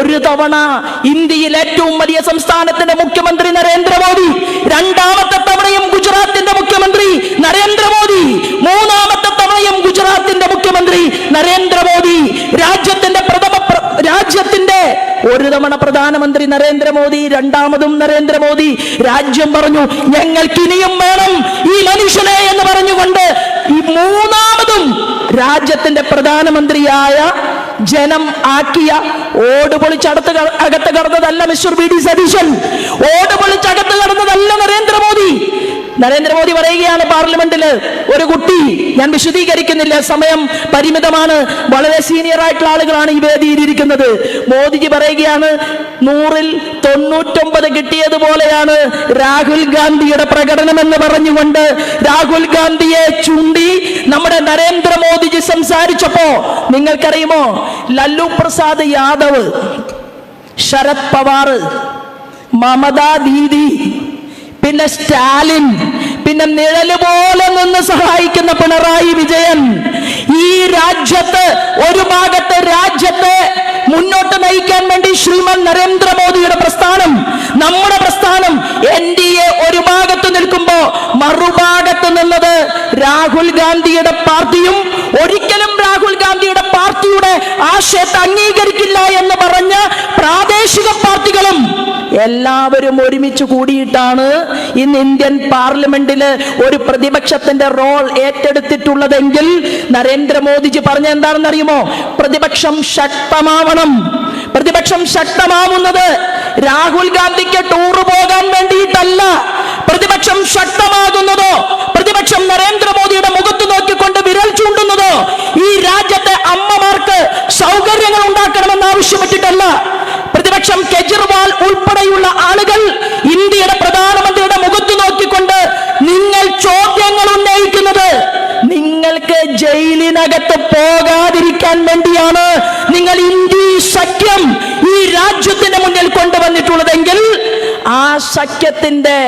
ഒരു തവണ ഇന്ത്യയിൽ ഏറ്റവും വലിയ സംസ്ഥാനത്തിന്റെ മുഖ്യമന്ത്രി നരേന്ദ്രമോദി രണ്ടാമത്തെ തവണയും ഗുജറാത്തിന്റെ മുഖ്യമന്ത്രി നരേന്ദ്രമോദി മൂന്നാമത്തെ തവണയും ഗുജറാത്തിന്റെ മുഖ്യമന്ത്രി നരേന്ദ്രമോദി. രാജ്യത്തിന്റെ പ്രഥമ രാജ്യത്തിന്റെ ഒരു തവണ പ്രധാനമന്ത്രി നരേന്ദ്രമോദി രണ്ടാമതും നരേന്ദ്രമോദി. രാജ്യം പറഞ്ഞു ഞങ്ങൾക്ക് ഇനിയും വേണം ഈ മനുഷ്യനെ എന്ന് പറഞ്ഞുകൊണ്ട് ഈ മൂന്നാമതും രാജ്യത്തിന്റെ പ്രധാനമന്ത്രിയായ ജനം ആക്കിയ ഓട് പൊളിച്ചടത്ത് അകത്ത് കടന്നതല്ല മിസ്റ്റർ ബി ഡി സതീശൻ. ഓട് നരേന്ദ്രമോദി പറയുകയാണ് പാർലമെന്റിൽ ഒരു കുട്ടി ഞാൻ വിശദീകരിക്കുന്നില്ല സമയം പരിമിതമാണ്. വളരെ സീനിയർ ആയിട്ടുള്ള ആളുകളാണ് ഈ വേദിയിലിരിക്കുന്നത്. മോദിജി പറയുകയാണ് നൂറിൽ തൊണ്ണൂറ്റൊമ്പത് കിട്ടിയതുപോലെയാണ് രാഹുൽ ഗാന്ധിയുടെ പ്രകടനം എന്ന് പറഞ്ഞുകൊണ്ട് രാഹുൽ ഗാന്ധിയെ ചൂണ്ടി നമ്മുടെ നരേന്ദ്രമോദിജി സംസാരിച്ചപ്പോ നിങ്ങൾക്കറിയുമോ? ലല്ലു പ്രസാദ് യാദവ് ശരത് പവാർ മമതാ ദീദി പിന്നെ സ്റ്റാലിൻ പിന്നെ നിഴൽ പോലെ നിന്ന് സഹായിക്കുന്ന പിണറായി വിജയൻ. ഈ രാജ്യത്ത് ഒരു ഭാഗത്തെ രാജ്യത്തെ മുന്നോട്ട് നയിക്കാൻ വേണ്ടി ശ്രീമൻ നരേന്ദ്രമോദിയുടെ പ്രസ്ഥാനം നമ്മുടെ പ്രസ്ഥാനം എൻ ഡി എ ഒരു ഭാഗത്ത് നിൽക്കുമ്പോ മറുഭാഗത്ത് നിന്നത് രാഹുൽ ഗാന്ധിയുടെ പാർട്ടിയും ഒരിക്കലും രാഹുൽ ഗാന്ധിയുടെ പാർട്ടിയുടെ ആശയത്തെ അംഗീകരിക്കില്ല എന്ന് പറഞ്ഞ് പാർട്ടികളും എല്ലാവരും ഒരുമിച്ച് കൂടിയിട്ടാണ് ഇന്ന് ഇന്ത്യൻ പാർലമെന്റിൽ ഒരു പ്രതിപക്ഷത്തിന്റെ റോൾ ഏറ്റെടുത്തിട്ടുള്ളതെങ്കിൽ നരേന്ദ്രമോദിജി പറഞ്ഞ എന്താണെന്ന് അറിയുമോ പ്രതിപക്ഷം ശക്തമാവണം. പ്രതിപക്ഷം ശക്തമാവുന്നത് രാഹുൽ ഗാന്ധിക്ക് ടൂർ പോകാൻ വേണ്ടിയിട്ടല്ല. പ്രതിപക്ഷം ശക്തമാകുന്നതോ പ്രതിപക്ഷം നരേന്ദ്രമോദിയുടെ മുഖത്ത് നോക്കിക്കൊണ്ട് വിരൽ ചൂണ്ടുന്നതോ ഈ രാജ്യത്തെ അമ്മമാർക്ക് സൗകര്യങ്ങൾ ഉണ്ടാക്കണമെന്ന് ആവശ്യപ്പെട്ടിട്ടല്ല. പ്രതിപക്ഷം കെജ്രിവാൾ ഉൾപ്പെടെയുള്ള ആളുകൾ ഇന്ത്യയുടെ പ്രധാനമന്ത്രിയുടെ മുഖത്ത് നോക്കിക്കൊണ്ട് നിങ്ങൾ ചോദ്യങ്ങൾ ഉന്നയിക്കുന്നത് നിങ്ങൾക്ക് ജയിലിനകത്ത് പോകാതിരിക്കാൻ വേണ്ടിയാണ് നിങ്ങൾ ഇന്ത്യ സഖ്യം ഈ രാജ്യത്തിന്റെ മുന്നിൽ കൊണ്ടുവന്നിട്ടുള്ളതെങ്കിൽ ആ സഖ്യത്തിന്റെ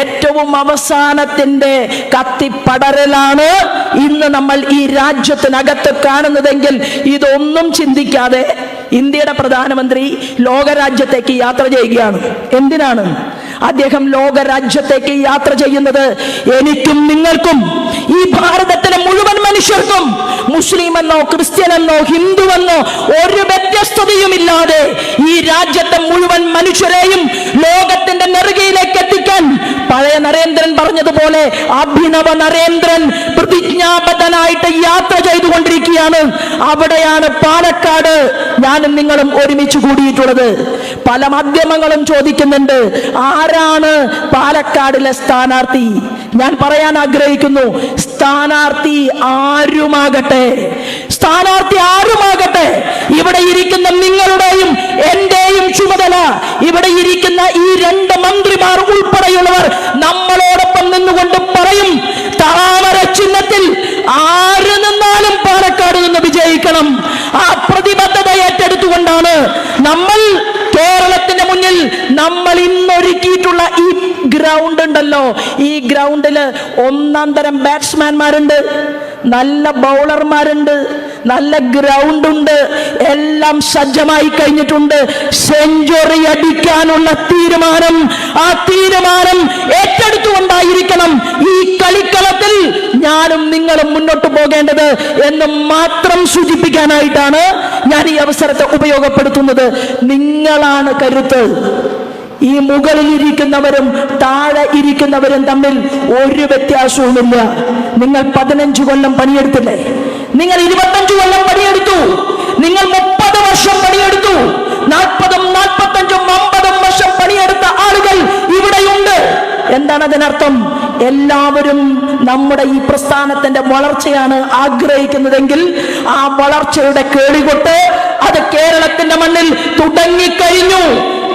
ഏറ്റവും അവസാനത്തിന്റെ കത്തിപ്പടരലാണ് ഇന്ന് നമ്മൾ ഈ രാജ്യത്തിനകത്ത് കാണുന്നതെങ്കിൽ ഇതൊന്നും ചിന്തിക്കാതെ ഇന്ത്യയുടെ പ്രധാനമന്ത്രി ലോകരാജ്യത്തേക്ക് യാത്ര ചെയ്യുകയാണ്. എന്തിനാണ്? അദ്ദേഹം ലോകരാജ്യത്തേക്ക് യാത്ര ചെയ്യുന്നത്? എനിക്കും നിങ്ങൾക്കും. ഈ ഭാരതത്തിലെ മുഴുവൻ മനുഷ്യർക്കും മുസ്ലിം എന്നോ ക്രിസ്ത്യൻ എന്നോ ഹിന്ദു എന്നോ ഒരു വ്യത്യസ്തതയുമില്ലാതെ ഈ രാജ്യത്തെ മുഴുവൻ മനുഷ്യരെയും ലോകത്തിന്റെ നെറുകയിലേക്ക് എത്തിക്കാൻ പഴയ നരേന്ദ്രൻ പറഞ്ഞതുപോലെ അഭിനവ നരേന്ദ്രൻ പ്രതിജ്ഞാബദ്ധനായിട്ട് യാത്ര ചെയ്തുകൊണ്ടിരിക്കുകയാണ്. അവിടെയാണ് പാലക്കാട് ഞാനും നിങ്ങളും ഒരുമിച്ച് കൂടിയിട്ടുള്ളത്. പല മാധ്യമങ്ങളും ചോദിക്കുന്നുണ്ട് ആരാണ് പാലക്കാടിലെ സ്ഥാനാർത്ഥി? ഞാൻ പറയാൻ ആഗ്രഹിക്കുന്നു സ്ഥാനാർത്ഥി ആരുമാകട്ടെ? സ്ഥാനാർത്ഥി ആരുമാകട്ടെ? ഇവിടെ ഇരിക്കുന്ന നിങ്ങളുടെയും എന്റെയും ചുമതല ഇവിടെ ഇരിക്കുന്ന ഈ രണ്ട് മന്ത്രിമാർ ഉൾപ്പെടെയുള്ളവർ നമ്മളോടൊപ്പം നിന്നുകൊണ്ട് പറയും താമര ചിഹ്നത്തിൽ ആര് നിന്നാലും പാലക്കാട് നിന്ന് വിജയിക്കണം ആ പ്രതിബദ്ധത ഏറ്റെടുത്തുകൊണ്ടാണ് നമ്മൾ കേരളത്തിന്റെ മുന്നിൽ നമ്മൾ ഇന്നൊരുക്കിയിട്ടുള്ള ഈ ഗ്രൗണ്ട് ഉണ്ടല്ലോ. ഈ ഗ്രൗണ്ടിൽ ഒന്നാം തരം ബാറ്റ്സ്മാൻമാരുണ്ട് നല്ല ബൗളർമാരുണ്ട് നല്ല ഗ്രൗണ്ട് ഉണ്ട് എല്ലാം സജ്ജമായി കഴിഞ്ഞിട്ടുണ്ട്. സെഞ്ചുറി അടിക്കാനുള്ള തീരുമാനം. ആ തീരുമാനം ഏറ്റെടുത്തുകൊണ്ടായിരിക്കണം ഈ കളിക്കളത്തിൽ ഞാനും നിങ്ങളും മുന്നോട്ട് പോകേണ്ടത് എന്ന് മാത്രം സൂചിപ്പിക്കാനായിട്ടാണ് ഞാൻ ഈ അവസരത്തെ ഉപയോഗപ്പെടുത്തുന്നത്. നിങ്ങളാണ് കരുത്ത്. ഈ മുകളിൽ ഇരിക്കുന്നവരും താഴെ ഇരിക്കുന്നവരും തമ്മിൽ ഒരു വ്യത്യാസവുമില്ല. നിങ്ങൾ പതിനഞ്ച് കൊല്ലം പണിയെടുത്തില്ലേ? നിങ്ങൾ ഇരുപത്തഞ്ച് കൊല്ലം പണിയെടുത്തു. നിങ്ങൾ മുപ്പത് വർഷം പണിയെടുത്തു. നാൽപ്പതും നാൽപ്പത്തഞ്ചും അമ്പതും വർഷം പണിയെടുത്ത ആളുകൾ ഇവിടെയുണ്ട്. എന്താണ് അതിനർത്ഥം? എല്ലാവരും നമ്മുടെ ഈ പ്രസ്ഥാനത്തിന്റെ വളർച്ചയാണ് ആഗ്രഹിക്കുന്നതെങ്കിൽ ആ വളർച്ചയുടെ കേളികൊട്ട് അത് കേരളത്തിന്റെ മണ്ണിൽ തുടങ്ങിക്കഴിഞ്ഞു.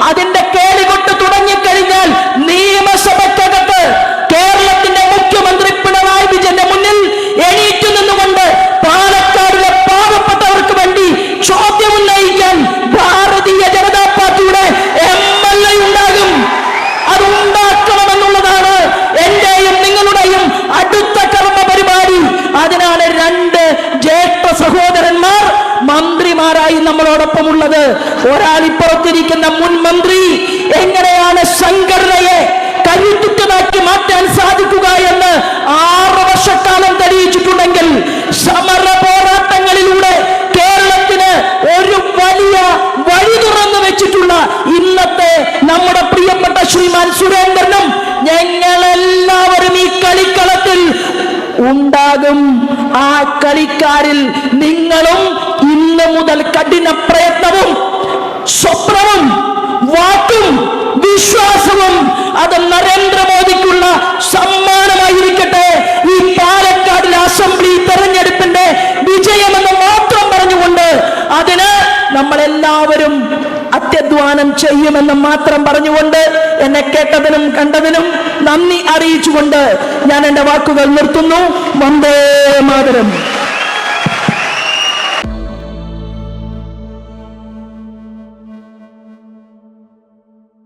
അതിന്റെ രണ്ട് ജ്യേഷ്ഠ സഹോദരന്മാർ മന്ത്രിമാരായി നമ്മളോടൊപ്പം ഉള്ളത് ഒരാൾ ഇപ്പുറത്തിരിക്കുന്ന മുൻ മന്ത്രി എങ്ങനെയാണ് സംഘടനയെ കരുത്തുറ്റതാക്കി മാറ്റാൻ സാധിക്കുക എന്ന് ആറ് വർഷക്കാലം തെളിയിച്ചിട്ടുണ്ടെങ്കിൽ സമര പോരാട്ടങ്ങളിലൂടെ കേരളത്തിന് ഒരു വലിയ വഴി തുറന്നു വെച്ചിട്ടുള്ള ഇന്നത്തെ നമ്മുടെ പ്രിയപ്പെട്ട ശ്രീമാൻ സുരേന്ദ്രനും ഞങ്ങളെല്ലാവരും ഈ കളിക്കളത്തിൽ ഉണ്ടാകും. ആ കളിക്കാരിൽ നിങ്ങളും ഇന്ന് മുതൽ കഠിന പ്രയത്നവും സ്വപ്നവും വാക്കും വിശ്വാസവും അത് നരേന്ദ്രമോദിക്കുള്ള സമ്മാനമായിരിക്കട്ടെ. ഈ പാലക്കാടിലെ അസംബ്ലി തെരഞ്ഞെടുപ്പിന്റെ വിജയമെന്ന് മാത്രം പറഞ്ഞുകൊണ്ട് അതിന് നമ്മളെല്ലാവരും അത്യധ്വാനം ചെയ്യുമെന്ന് മാത്രം പറഞ്ഞുകൊണ്ട് എന്നെ കേട്ടതിനും കണ്ടതിനും നന്ദി അറിയിച്ചുകൊണ്ട് ഞാൻ എന്റെ വാക്കുകൾ നിർത്തുന്നു. വന്ദേ മാതരം.